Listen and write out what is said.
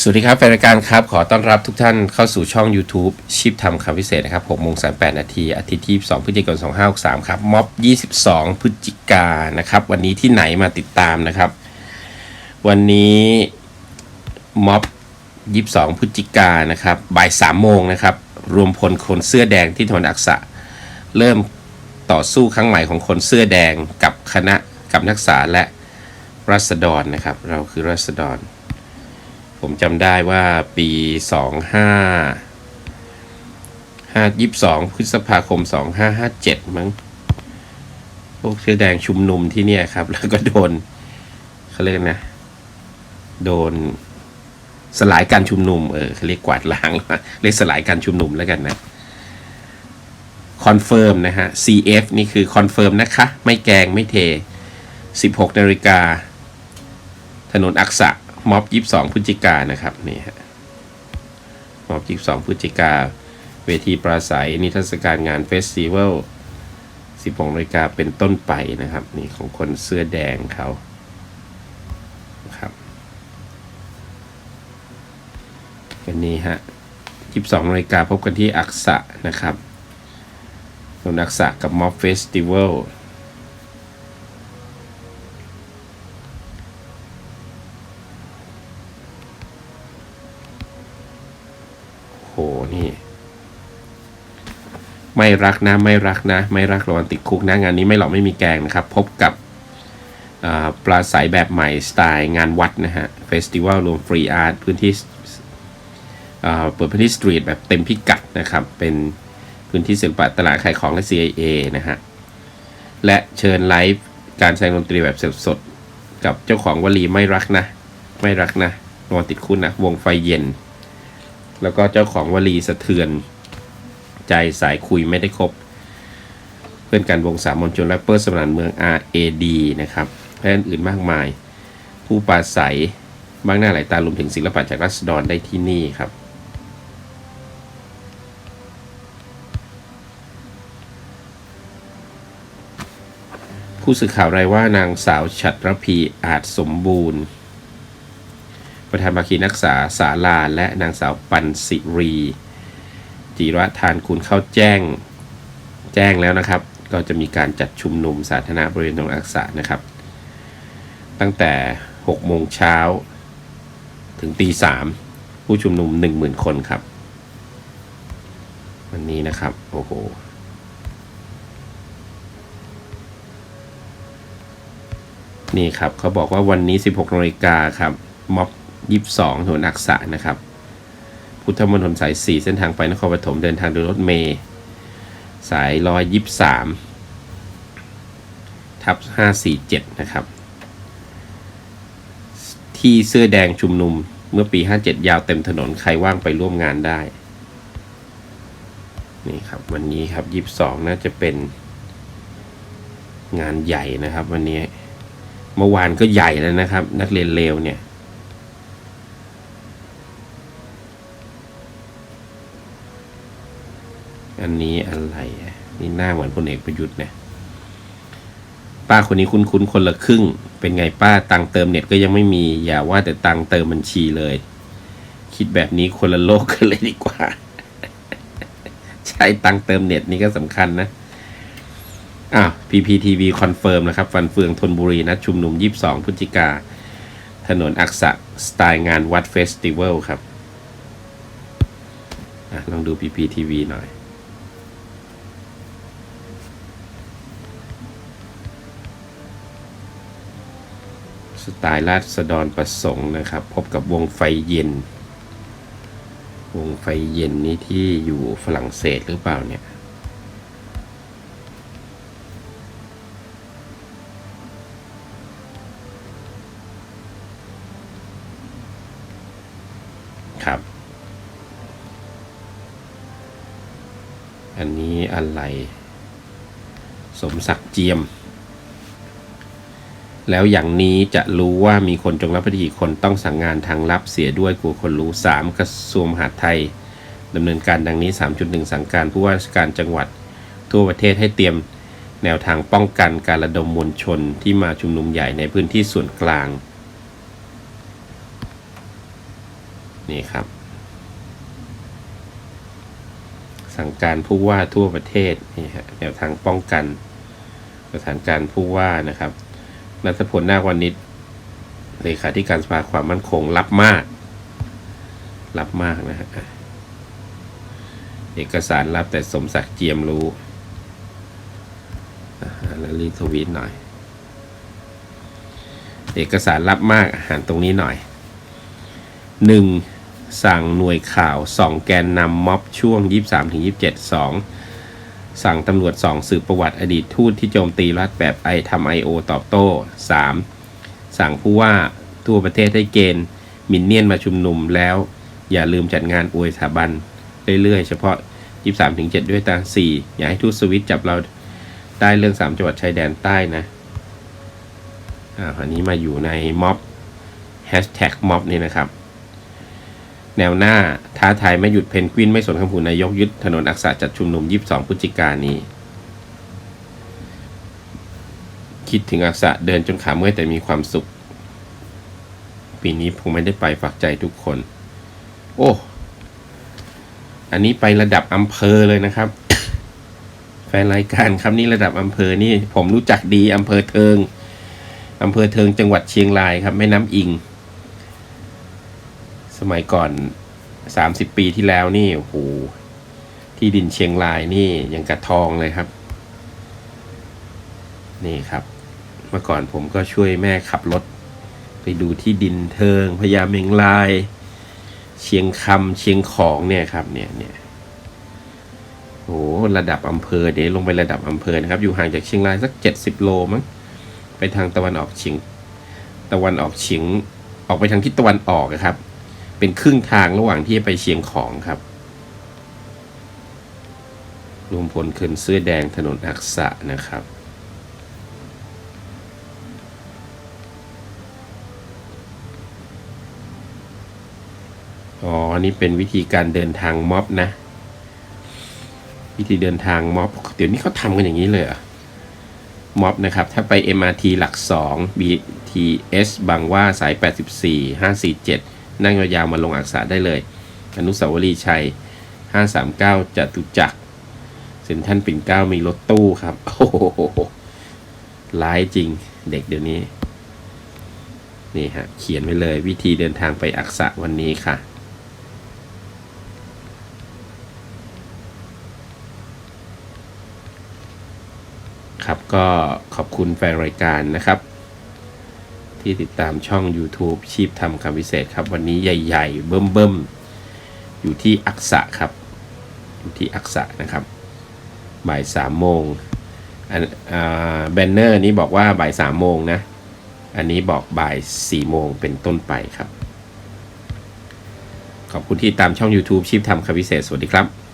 สวัสดีครับแฟนรายการครับ ขอต้อนรับทุกท่านเข้าสู่ช่อง YouTube ชิปทำคำพิเศษนะครับ6โมง38 นาทีอาทิตย์ที่2พฤศจิกายน2563 ครับม็อบ 22 พฤศจิกานะครับ วันนี้ที่ไหนมาติดตามนะครับ วันนี้ม็อบ 22 พฤศจิกานนะครับบ่าย3โมงนะครับ รวมพลคนเสื้อแดงที่ถนนอักษะ เริ่มต่อสู้ครั้งใหม่ของคนเสื้อแดงกับคณะกับนักศึกษาและรัษฎรนะครับ เราคือรัษฎร ผมจำได้ว่าปีสองห้าห้ายี่สองพฤษภาคมสองห้าห้าเจ็ดมั้ง พวกเสื้อแดงชุมนุมที่เนี่ยครับ แล้วก็โดนเขาเรียกนะ โดนสลายการชุมนุม เออเขาเรียกกวาดล้างเรียกสลายการชุมนุมแล้วกันนะคอนเฟิร์มนะฮะ CF นี่คือคอนเฟิร์มนะคะ ไม่แกงไม่เท 16นาฬิกา ถนนอักษะ ม็อบ22พฤศจิกานะครับนี่ฮะม็อบ22พฤศจิกา เวทีปราศัย นิทรรศการงานเฟสติวัล16นาฬิกาเป็นต้นไปนะครับ นี่ของคนเสื้อแดงเขาครับวันนี้ฮะ22นาฬิกาพบกันที่อักษะนะครับถนนอักษะกับม็อบเฟสติวัล ไม่รักนะ ไม่รักนะ ไม่รักระวังติดคุกนะงานนี้ไม่หลอกไม่มีแกงนะครับ พบกับอ่าปลาใสแบบใหม่สไตล์งานวัดนะฮะเฟสติวัลรวมฟรีอาร์ตพื้นที่เปิดพื้นที่สตรีทแบบเต็มพิกัดนะครับ เป็นพื้นที่ศิลปะตลาดขายของและ CIA นะฮะ และเชิญไลฟ์การแสดงดนตรีแบบสดๆกับเจ้าของวลีไม่รักนะ ไม่รักนะระวังติดคุกนะ วงไฟเย็น แล้วก็เจ้าของวลีสะเทือน ใจสายคุยไม่ได้ครบ เพื่อนกันวงสามมนชนแรปเปอร์สมานเมือง RAD นะครับและอื่นมากมาย ผู้ปราศัยบางหน้าหลายตารวมถึงศิลปะจากรัศดรได้ที่นี่ครับผู้สื่อข่าวรายว่านางสาวฉัตรพีอาจสมบูรณ์ ประธานภาคีนักศึกษาสาลาและนางสาวปันสิรี จิระทานคุณเข้าแจ้งแจ้งแล้วนะครับ ก็จะมีการจัดชุมนุมสาธารณะบริเวณตรงอักษะนะครับ ตั้งแต่6โมงเช้าถึงตีสามผู้ชุมนุม 10,000 คนครับ วันนี้นะครับ โอ้โหนี่ครับเขาบอกว่าวันนี้ 16นาฬิกาครับม็อบ 22ถนนอักษะนะครับ พุทธมณฑลสาย 4 เส้นทางไปนครปฐมเดินทางโดยรถเมย์สาย 123 ทับ 547 นะครับ ที่เสื้อแดงชุมนุมเมื่อปี 57 ยาวเต็มถนนใครว่างไปร่วมงานได้ นี่ครับ วันนี้ครับ 22 น่าจะเป็นงานใหญ่นะครับ วันนี้เมื่อวานก็ใหญ่แล้วนะครับ นักเรียนเลวเนี่ย อันนี้อะไรอะนี่หน้าเหมือนพลเอกประยุทธ์เนี่ยป้าคนนี้คุ้นๆคนละครึ่ง เป็นไงป้าตังเติมเน็ตก็ยังไม่มี อย่าว่าแต่ตังเติมบัญชีเลย คิดแบบนี้คนละโลกกันเลยดีกว่า ใช้ตังเติมเน็ตนี่ก็สำคัญนะอ้าว PPTV คอนเฟิร์มนะครับฟันเฟืองธนบุรีนัดชุมนุม 22 พฤศจิกา ถนนอักษะสไตล์งานวัดเฟสติวัลครับอะลองดู PPTV หน่อย สไตล์ราษฎรประสงค์นะครับ พบกับวงไฟเย็น วงไฟเย็นนี่ที่อยู่ฝรั่งเศสหรือเปล่าเนี่ยครับ อันนี้อะไร สมศักดิ์เจียม แล้วอย่างนี้จะรู้ว่ามีคนจงรับคดีคนต้องสั่งงานทางลับเสียด้วยกลัวคนรู้ 3. กระทรวงมหาดไทยดำเนินการดังนี้ 3.1 สั่งการผู้ว่าราชการจังหวัด ทั่วประเทศให้เตรียมแนวทางป้องกันการระดมมวลชนที่มาชุมนุมใหญ่ในพื้นที่ส่วนกลาง นี่ครับ สั่งการผู้ว่าทั่วประเทศนี่ฮะแนวทางป้องกันสถานการณ์ผู้ว่านะครับ รัฐพลนาควันนิชเลขาธิการสภาความมั่นคงรับมากรับมากนะฮะเอกสารรับแต่สมศักดิ์เจียมรู้แล้วรีทวีตหน่อย เอกสารรับมากอาหารตรงนี้หน่อยหนึ่งสั่งหน่วยข่าวส่องแกนนำม็อบช่วง 23ถึง27 2 สั่งตำรวจสองสืบประวัติอดีตทูตที่โจมตีรัฐแบบไอทำไอโอตอบโต้ 3. สั่งผู้ว่าทั่วประเทศให้เกณฑ์ มินเนี่ยนมาชุมนุมแล้ว อย่าลืมจัดงานอวยสถาบัน เรื่อยๆ เฉพาะ 23ถึง7ด้วยตา 4. อย่าให้ทูตสวิตจับเราได้เรื่อง 3 จังหวัดชายแดนใต้นะอ่าอันนี้มาอยู่ในม็อบแฮชแท็กม็อบนี่นะครับ แนวหน้าท้าทายไม่หยุดเพนกวินไม่สนคำพูนายกยึดถนนอักษะจัดชุมนุม 22พฤศจิกายนนี้ คิดถึงอักษะเดินจนขาเมื่อยแต่มีความสุข ปีนี้ผมไม่ได้ไปฝากใจทุกคน โอ้ อันนี้ไประดับอำเภอเลยนะครับ แฟนรายการครับนี่ระดับอำเภอนี่ผมรู้จักดีอำเภอเทิงอำเภอเทิงจังหวัดเชียงรายครับแม่น้ำอิง สมัยก่อนสามสิบปีที่แล้วนี่โอ้โหที่ดินเชียงรายนี่ยังกระทองเลยครับ นี่ครับ เมื่อก่อนผมก็ช่วยแม่ขับรถ ไปดูที่ดินเทิงพญาเมงลาย เชียงคำเชียงของเนี่ยครับเนี่ยเนี่ยโอ้โหระดับอำเภอเดี๋ยวลงไประดับอำเภอนะครับ อยู่ห่างจากเชียงรายสักเจ็ดสิบโลมั้งไปทางตะวันออกเฉียง ตะวันออกเฉียง ออกไปทางทิศตะวันออกอะครับ เป็นครึ่งทางระหว่างที่จะไปเชียงของครับรวมพลคืนเสื้อแดงถนนอักษะนะครับ อ๋อ นี่เป็นวิธีการเดินทางม็อบนะ วิธีเดินทางม็อบ เดี๋ยวนี้เขาทำกันอย่างนี้เลยเหรอม็อบนะครับ ถ้าไป MRT หลัก 2 BTS บางว่าสาย 84 547 นั่งยาวๆมาลงอักษะได้เลย อนุสาวรีย์ชัย 539จตุจักรเซ็นทรัลปิ่นเก้ามีรถตู้ครับ โอ้โหร้ายจริงเด็กเดี๋ยวนี้ นี่ฮะ เขียนไว้เลยวิธีเดินทางไปอักษะวันนี้ค่ะครับก็ขอบคุณแฟนรายการนะครับ ที่ติดตามช่อง YouTube ชีพทำคำพิเศษครับ วันนี้ใหญ่ๆ เบิ่มๆ อยู่ที่อักษะครับ อยู่ที่อักษะนะครับ บ่ายสามโมงอันอ่าแบนเนอร์นี้บอกว่าบ่ายสามโมงนะ อันนี้บอกบ่ายสี่โมงเป็นต้นไปครับ ขอบคุณที่ตามช่อง YouTube ชีพทำคำพิเศษ สวัสดีครับ